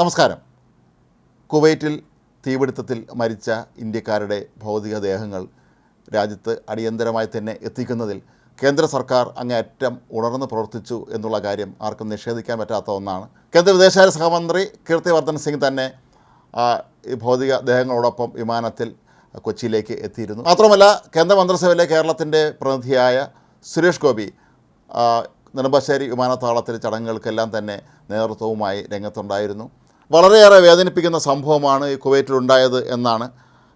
നമസ്കാരം. കുവൈറ്റിൽ തീപിടുത്തത്തിൽ മരിച്ച ഇന്ത്യക്കാരുടെ ഭൗതികദേഹങ്ങൾ രാജ്യത്ത് അടിയന്തരമായി തന്നെ എത്തിക്കുന്നതിൽ കേന്ദ്ര സർക്കാർ അങ്ങേയറ്റം ഉണർന്ന് പ്രവർത്തിച്ചു എന്നുള്ള കാര്യം ആർക്കും നിഷേധിക്കാൻ പറ്റാത്ത ഒന്നാണ്. കേന്ദ്ര വിദേശകാര്യ സഹമന്ത്രി കീർത്തിവർദ്ധൻ സിംഗ് തന്നെ ഈ ഭൗതിക ദേഹങ്ങളോടൊപ്പം വിമാനത്തിൽ കൊച്ചിയിലേക്ക് എത്തിയിരുന്നു. മാത്രമല്ല കേന്ദ്ര മന്ത്രിസഭയിലെ കേരളത്തിന്റെ പ്രതിനിധിയായ സുരേഷ് ഗോപി നെടുമ്പാശ്ശേരി വിമാനത്താവളത്തിലെ ചടങ്ങുകൾക്കെല്ലാം തന്നെ നേതൃത്വവുമായി രംഗത്തുണ്ടായിരുന്നു. വളരെയേറെ വേദനിപ്പിക്കുന്ന സംഭവമാണ് ഈ കുവൈറ്റിലുണ്ടായത് എന്നാണ്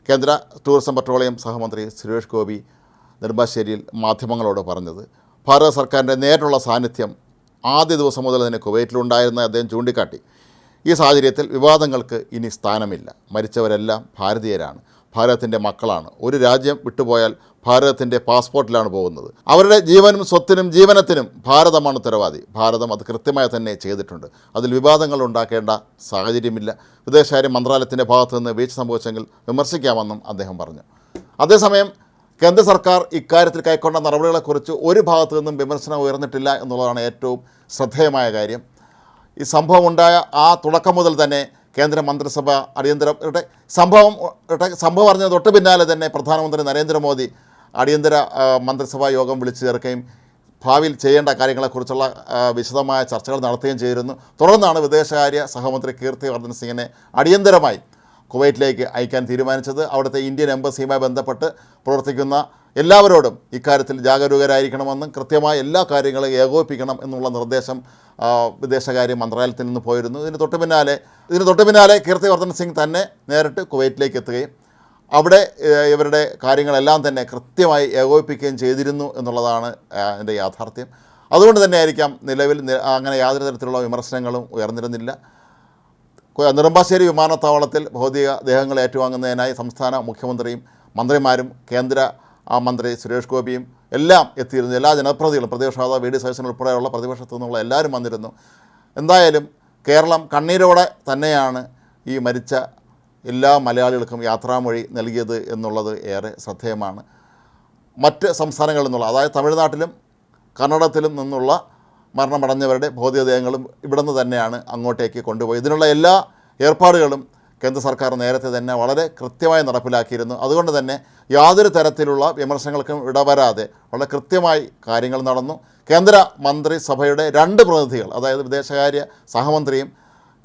കേന്ദ്ര ടൂറിസം പെട്രോളിയം സഹമന്ത്രി സുരേഷ് ഗോപി നെടുമ്പാശ്ശേരിയിൽ മാധ്യമങ്ങളോട് പറഞ്ഞത്. ഭാരത സർക്കാരിന്റെ നേരിട്ടുള്ള സാന്നിധ്യം ആദ്യ ദിവസം മുതൽ തന്നെ കുവൈറ്റിലുണ്ടായിരുന്ന അദ്ദേഹം ചൂണ്ടിക്കാട്ടി. ഈ സാഹചര്യത്തിൽ വിവാദങ്ങൾക്ക് ഇനി സ്ഥാനമില്ല. മരിച്ചവരെല്ലാം ഭാരതീയരാണ്. ഭാരതത്തിന്റെ മക്കളാണ്. ഒരു രാജ്യം വിട്ടുപോയാൽ ഭാരതത്തിന്റെ പാസ്പോർട്ടിലാണ് പോകുന്നത്. അവരുടെ ജീവനും സ്വത്തിനും ജീവനത്തിനും ഭാരതമാണ് ഉത്തരവാദി. ഭാരതം അത് കൃത്യമായി തന്നെ ചെയ്തിട്ടുണ്ട്. അതിൽ വിവാദങ്ങൾ ഉണ്ടാക്കേണ്ട സാഹചര്യമില്ല. വിദേശകാര്യ മന്ത്രാലയത്തിന്റെ ഭാഗത്തു നിന്ന് വീഴ്ച സംഭവിച്ചെങ്കിൽ വിമർശിക്കാമെന്നും അദ്ദേഹം പറഞ്ഞു. അതേസമയം കേന്ദ്ര സർക്കാർ ഇക്കാര്യത്തിൽ കൈക്കൊണ്ട നടപടികളെക്കുറിച്ച് ഒരു ഭാഗത്തു നിന്നും വിമർശനം ഉയർന്നിട്ടില്ല എന്നുള്ളതാണ് ഏറ്റവും ശ്രദ്ധേയമായ കാര്യം. ഈ സംഭവം ഉണ്ടായ ആ തുടക്കം മുതൽ തന്നെ കേന്ദ്ര മന്ത്രിസഭ അടിയന്തര സംഭവം സംഭവം അറിഞ്ഞ തൊട്ട് പിന്നാലെ തന്നെ പ്രധാനമന്ത്രി നരേന്ദ്രമോദി അടിയന്തര മന്ത്രിസഭാ യോഗം വിളിച്ചു ചേർക്കുകയും ഭാവിയിൽ ചെയ്യേണ്ട കാര്യങ്ങളെക്കുറിച്ചുള്ള വിശദമായ ചർച്ചകൾ നടത്തുകയും ചെയ്തിരുന്നു. തുടർന്നാണ് വിദേശകാര്യ സഹമന്ത്രി കീർത്തി വർദ്ധൻ സിംഗിനെ അടിയന്തരമായി കുവൈറ്റിലേക്ക് അയക്കാൻ തീരുമാനിച്ചത്. അവിടുത്തെ ഇന്ത്യൻ എംബസിയുമായി ബന്ധപ്പെട്ട് പ്രവർത്തിക്കുന്ന എല്ലാവരോടും ഇക്കാര്യത്തിൽ ജാഗരൂകരായിരിക്കണമെന്നും കൃത്യമായ എല്ലാ കാര്യങ്ങളും ഏകോപിപ്പിക്കണം എന്നുള്ള നിർദ്ദേശം വിദേശകാര്യ മന്ത്രാലയത്തിൽ നിന്ന് പോയിരുന്നു. ഇതിന് തൊട്ട് പിന്നാലെ ഇതിന് തൊട്ട് പിന്നാലെ കീർത്തിവർദ്ധൻ സിംഗ് തന്നെ നേരിട്ട് കുവൈറ്റിലേക്ക് എത്തുകയും അവിടെ ഇവരുടെ കാര്യങ്ങളെല്ലാം തന്നെ കൃത്യമായി ഏകോപിപ്പിക്കുകയും ചെയ്തിരുന്നു എന്നുള്ളതാണ് എന്റെ യാഥാർത്ഥ്യം. അതുകൊണ്ട് തന്നെ ആയിരിക്കാം നിലവിൽ അങ്ങനെ യാതൊരു തരത്തിലുള്ള വിമർശനങ്ങളും ഉയർന്നിരുന്നില്ല. നെടുമ്പാശ്ശേരി വിമാനത്താവളത്തിൽ ഭൗതിക ദേഹങ്ങൾ ഏറ്റുവാങ്ങുന്നതിനായി സംസ്ഥാന മുഖ്യമന്ത്രിയും മന്ത്രിമാരും കേന്ദ്ര ആ, മന്ത്രി സുരേഷ് ഗോപിയും എല്ലാം എത്തിയിരുന്നു. എല്ലാ ജനപ്രതികളും പ്രതിപക്ഷ നേതാവ് വി ഡി സതീശൻ ഉൾപ്പെടെയുള്ള പ്രതിപക്ഷത്തു നിന്നുള്ള എല്ലാവരും വന്നിരുന്നു. എന്തായാലും കേരളം കണ്ണീരോടെ തന്നെയാണ് ഈ മരിച്ച എല്ലാ മലയാളികൾക്കും യാത്രാമൊഴി നൽകിയത് എന്നുള്ളത് ഏറെ ശ്രദ്ധേയമാണ്. മറ്റ് സംസ്ഥാനങ്ങളിൽ നിന്നുള്ള അതായത് തമിഴ്നാട്ടിലും കന്നഡത്തിലും നിന്നുള്ള മരണമടഞ്ഞവരുടെ ഭൗതികദേഹങ്ങളും ഇവിടുന്ന് തന്നെയാണ് അങ്ങോട്ടേക്ക് കൊണ്ടുപോയി ഇതിനുള്ള എല്ലാ ഏർപ്പാടുകളും കേന്ദ്ര സർക്കാർ നേരത്തെ തന്നെ വളരെ കൃത്യമായി നടപ്പിലാക്കിയിരുന്നു. അതുകൊണ്ട് തന്നെ യാതൊരു തരത്തിലുള്ള വിമർശനങ്ങൾക്കും ഇടവരാതെ വളരെ കൃത്യമായി കാര്യങ്ങൾ നടന്നു. കേന്ദ്ര മന്ത്രിസഭയുടെ രണ്ട് പ്രതിനിധികൾ അതായത് വിദേശകാര്യ സഹമന്ത്രിയും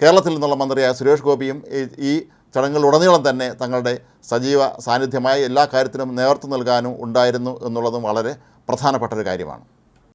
കേരളത്തിൽ നിന്നുള്ള മന്ത്രിയായ സുരേഷ് ഗോപിയും ഈ- ചടങ്ങുകളിലുടനീളം തന്നെ തങ്ങളുടെ സജീവ സാന്നിധ്യമായി എല്ലാ കാര്യത്തിനും നേതൃത്വം നൽകാനും ഉണ്ടായിരുന്നു എന്നുള്ളതും വളരെ പ്രധാനപ്പെട്ട ഒരു കാര്യമാണ്.